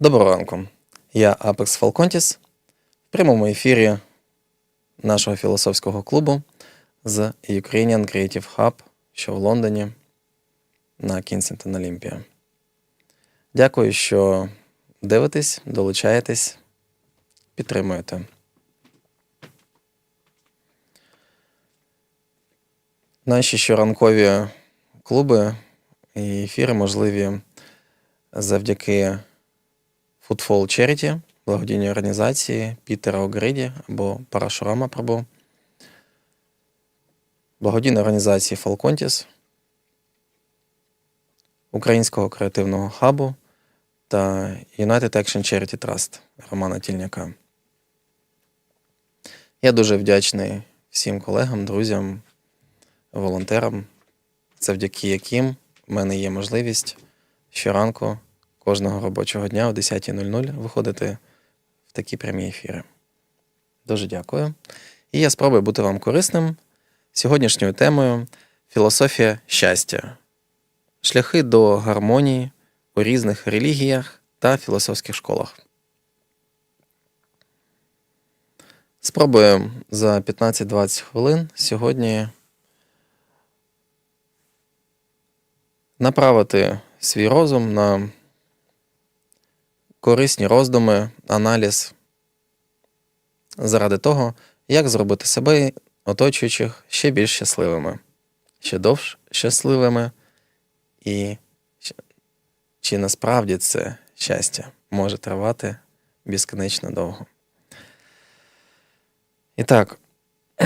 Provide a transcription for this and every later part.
Доброго ранку. Я Апекс Фалконтіс в прямому ефірі нашого філософського клубу з Ukrainian Creative Hub, що в Лондоні на Кінсінгтон Олімпія. Дякую, що дивитесь, долучаєтесь, підтримуєте. Наші щоранкові клуби і ефіри можливі завдяки Footfall Charity, благодійній організації Пітера Огриді або Парашурама Прабу, благодійної організації Falcontis, Українського креативного хабу та United Action Charity Trust Романа Тільняка. Я дуже вдячний всім колегам, друзям, волонтерам, завдяки яким в мене є можливість щоранку кожного робочого дня о 10.00 виходити в такі прямі ефіри. Дуже дякую. І я спробую бути вам корисним сьогоднішньою темою філософія щастя, шляхи до гармонії у різних релігіях та філософських школах. Спробую за 15-20 хвилин сьогодні направити свій розум на корисні роздуми, аналіз заради того, як зробити себе і оточуючих ще більш щасливими, ще довш щасливими, і чи- насправді це щастя може тривати безконечно довго. І так,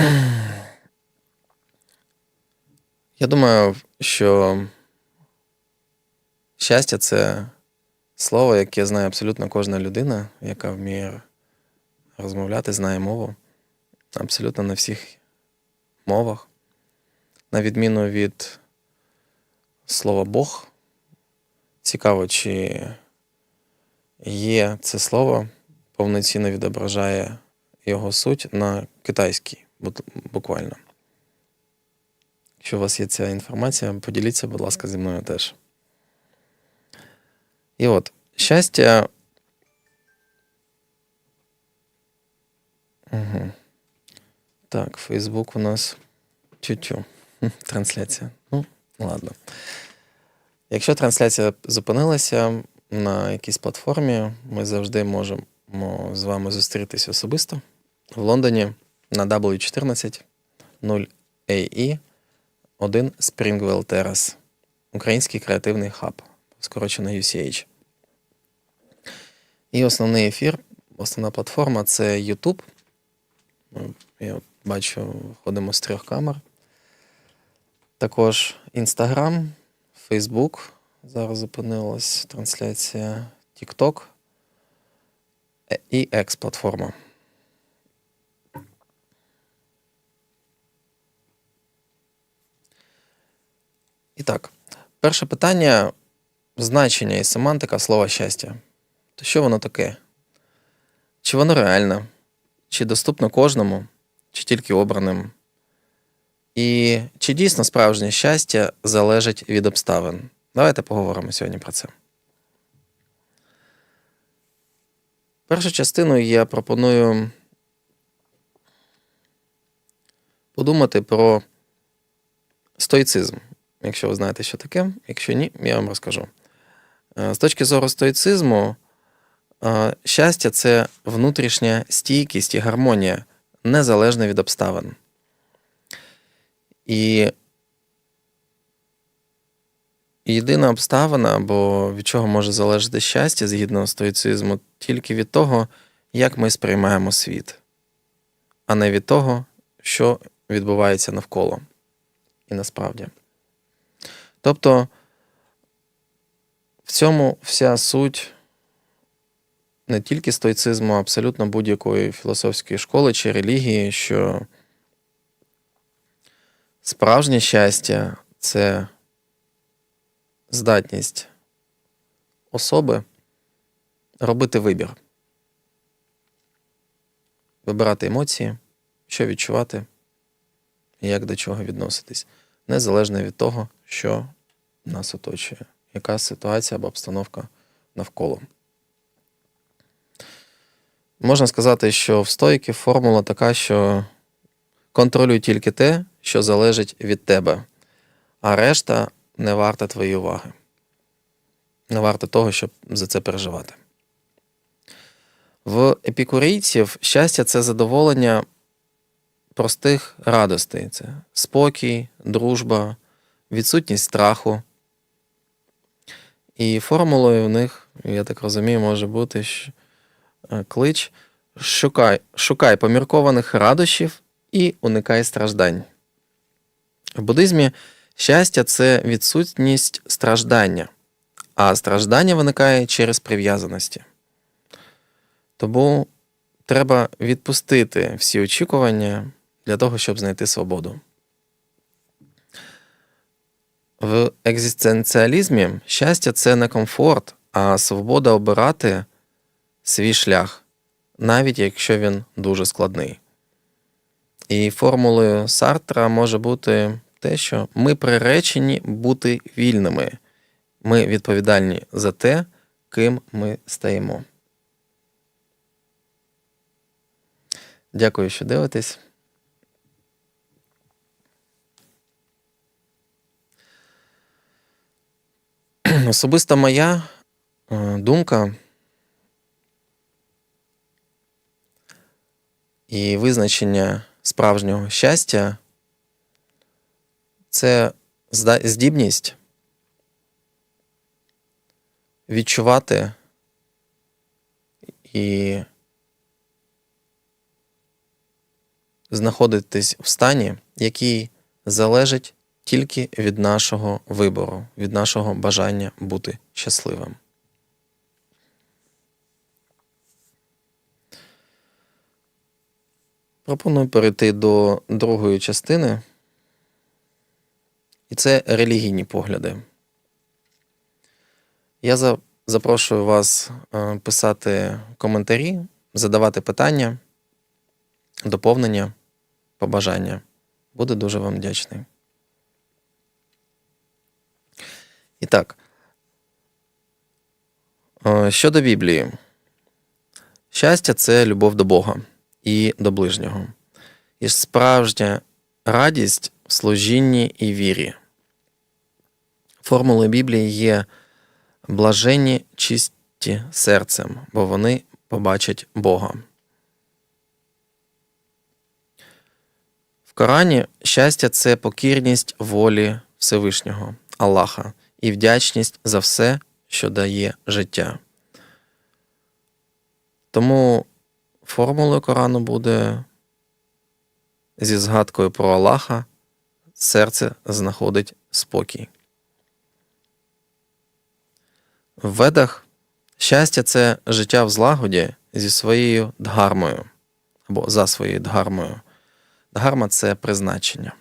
я думаю, що щастя це слово, яке знає абсолютно кожна людина, яка вміє розмовляти, знає мову абсолютно на всіх мовах. На відміну від слова Бог, цікаво, чи є це слово повноцінно відображає його суть на китайській, буквально. Якщо у вас є ця інформація, поділіться, будь ласка, зі мною теж. І от, щастя. Угу. Так, Фейсбук у нас тю-тю. Трансляція. Ну, ладно. Якщо трансляція зупинилася на якійсь платформі, ми завжди можемо з вами зустрітись особисто в Лондоні на W14 0AE 1 Springwell Terrace. Український креативний хаб, скорочено UCH. І основний ефір, основна платформа це YouTube. Я бачу, входимо з трьох камер. Також Instagram, Facebook. Зараз зупинилась трансляція TikTok і X-платформа. І так, перше питання значення і семантика слова щастя. То що воно таке? Чи воно реальне? Чи доступно кожному, чи тільки обраним? І чи дійсно справжнє щастя залежить від обставин? Давайте поговоримо сьогодні про це. Першу частину я пропоную подумати про стоїцизм. Якщо ви знаєте, що таке, якщо ні, я вам розкажу. Е, З точки зору стоїцизму, щастя це внутрішня стійкість і гармонія, незалежна від обставин. І єдина обставина, або від чого може залежати щастя згідно стоїцизму, тільки від того, як ми сприймаємо світ, а не від того, що відбувається навколо. І насправді. Тобто в цьому вся суть не тільки стоїцизму, а абсолютно будь-якої філософської школи чи релігії, що справжнє щастя це здатність особи робити вибір, вибирати емоції, що відчувати і як до чого відноситись, незалежно від того, що нас оточує, яка ситуація або обстановка навколо. Можна сказати, що в стоїки формула така, що контролюй тільки те, що залежить від тебе, а решта не варта твоєї уваги. Не варта того, щоб за це переживати. В епікурійців щастя це задоволення простих радостей. Це спокій, дружба, відсутність страху. І формулою в них, я так розумію, може бути щ- е, клич шукай, шукай поміркованих радощів і уникай страждань. В буддизмі щастя це відсутність страждання, а страждання виникає через прив'язаності. Тому треба відпустити всі очікування для того, щоб знайти свободу. В екзистенціалізмі щастя це не комфорт, а свобода обирати свій шлях, навіть якщо він дуже складний. І формулою Сартра може бути те, що ми приречені бути вільними. Ми відповідальні за те, ким ми стаємо. Дякую, що дивитесь. Особиста моя е, думка і визначення справжнього щастя це здібність відчувати і знаходитись в стані, який залежить тільки від нашого вибору, від нашого бажання бути щасливим. Пропоную перейти до другої частини. І це релігійні погляди. Я запрошую вас е, писати коментарі, задавати питання, доповнення, побажання. Буду дуже вам вдячний. І так. Е, Щодо Біблії. Щастя це любов до Бога і до ближнього. І справжня радість в служінні і вірі. Формулою Біблії є блаженні чисті серцем, бо вони побачать Бога. В Корані щастя це покірність волі Всевишнього, Аллаха, і вдячність за все, що дає життя. Тому формулою Корану буде зі згадкою про Аллаха серце знаходить спокій. В ведах щастя це життя в злагоді зі своєю дгармою або за своєю дгармою. Дгарма це призначення.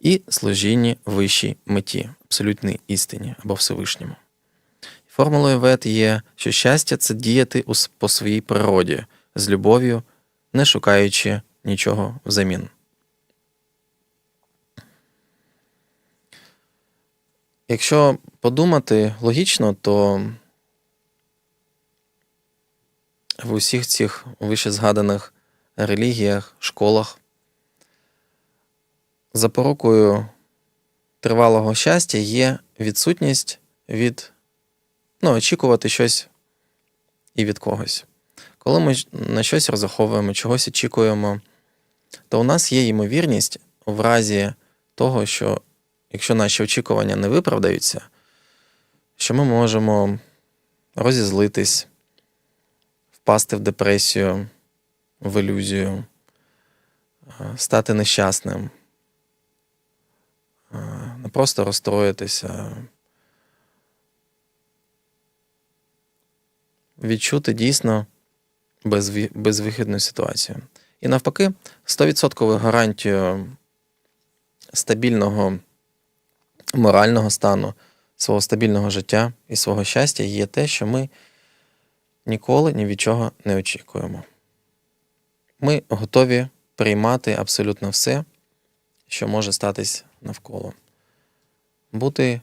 І служіння вищій меті, абсолютній істині або Всевишньому. Формулою вед є, що щастя це діяти по своїй природі, з любов'ю, не шукаючи нічого взамін. Якщо подумати логічно, то в усіх цих вище згаданих релігіях, школах запорукою тривалого щастя є відсутність від ну, очікувати щось і від когось. Коли ми на щось розраховуємо, чогось очікуємо, то у нас є ймовірність в разі того, що якщо наші очікування не виправдаються, що ми можемо розізлитись, впасти в депресію, в ілюзію, стати нещасним, не просто розстроїтися, відчути дійсно безвихідну ситуацію. І навпаки, 100% гарантію стабільного морального стану, свого стабільного життя і свого щастя є те, що ми ніколи ні від чого не очікуємо. Ми готові приймати абсолютно все, що може статись навколо. Бути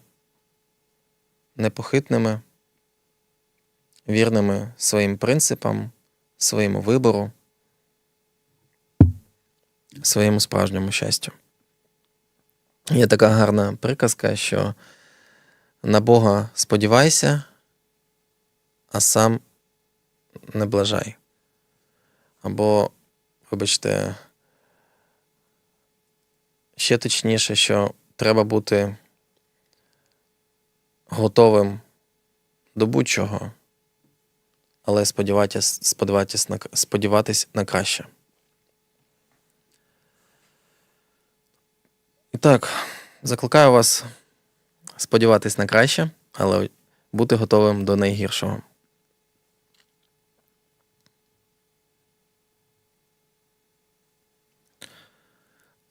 непохитними, вірними своїм принципам, своєму вибору, своєму справжньому щастю. Є така гарна приказка, що на Бога сподівайся, а сам не блажай. Або, вибачте, ще точніше, що треба бути готовим до будь-чого, але сподіватись, сподіватись, на, сподіватись на краще. І так, закликаю вас сподіватись на краще, але бути готовим до найгіршого.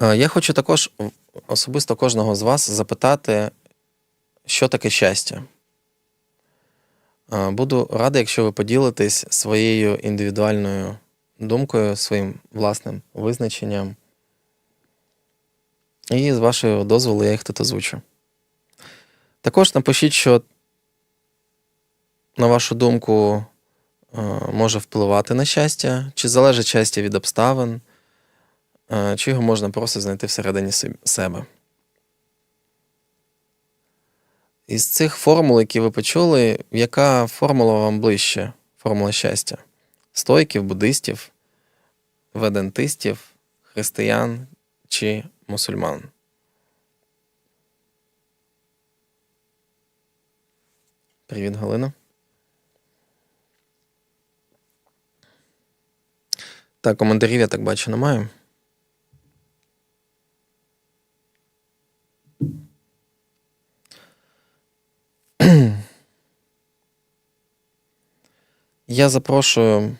Е, Я хочу також особисто кожного з вас запитати, що таке щастя. Е, Буду радий, якщо ви поділитесь своєю індивідуальною думкою, своїм власним визначенням. І з вашого дозволу я їх тут озвучу. Також напишіть, що, на вашу думку, е, може впливати на щастя, чи залежить щастя від обставин, е, чи його можна просто знайти всередині себе. Із цих формул, які ви почули, яка формула вам ближче? Формула щастя? Стойків, буддистів, ведентистів, християн чи мусульман? Привіт, Галина. Так, коментарів я так бачу, немає. Я запрошую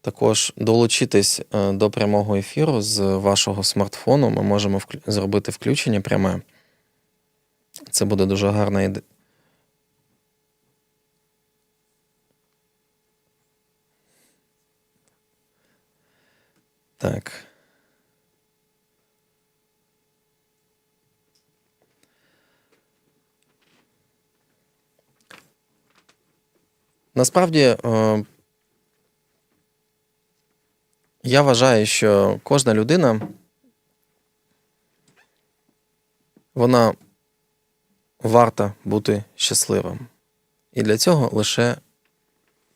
також долучитись е, до прямого ефіру з вашого смартфону. Ми можемо вклю- зробити включення пряме. Це буде дуже гарна ідея. Так. Насправді, е, я вважаю, що кожна людина, вона варта бути щасливим. І для цього лише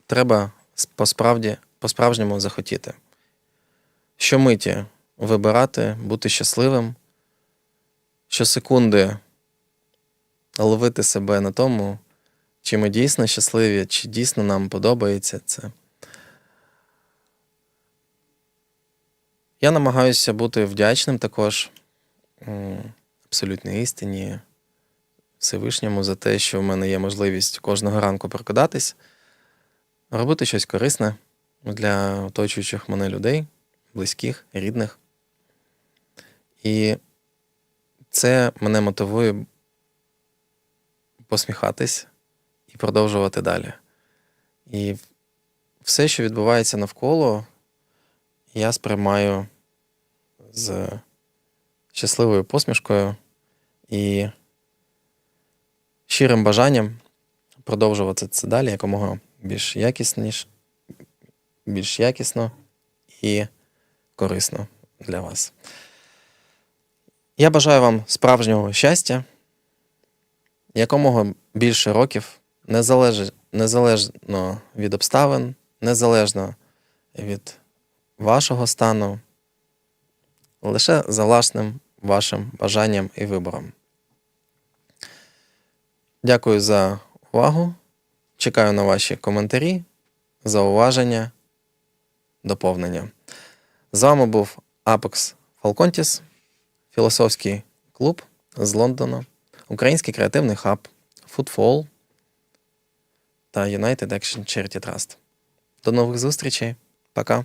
треба посправді, по-справжньому захотіти. Щомиті вибирати, бути щасливим, щосекунди ловити себе на тому, чи ми дійсно щасливі, чи дійсно нам подобається це. Я намагаюся бути вдячним також абсолютній істині, Всевишньому за те, що в мене є можливість кожного ранку прокидатись, робити щось корисне для оточуючих мене людей, близьких, рідних. І це мене мотивує посміхатись і продовжувати далі. І все, що відбувається навколо, я сприймаю з щасливою посмішкою і щирим бажанням продовжувати це далі якомога більш якісніш, більш якісно і корисно для вас. Я бажаю вам справжнього щастя, якомога більше років, незалеж- незалежно від обставин, незалежно від вашого стану, лише за власним вашим бажанням і вибором. Дякую за увагу. Чекаю на ваші коментарі, зауваження, доповнення. З вами був Apex Falcontis, філософський клуб з Лондона, Український креативний хаб, Footfall та United Action Charity Trust. До нових зустрічей. Пока.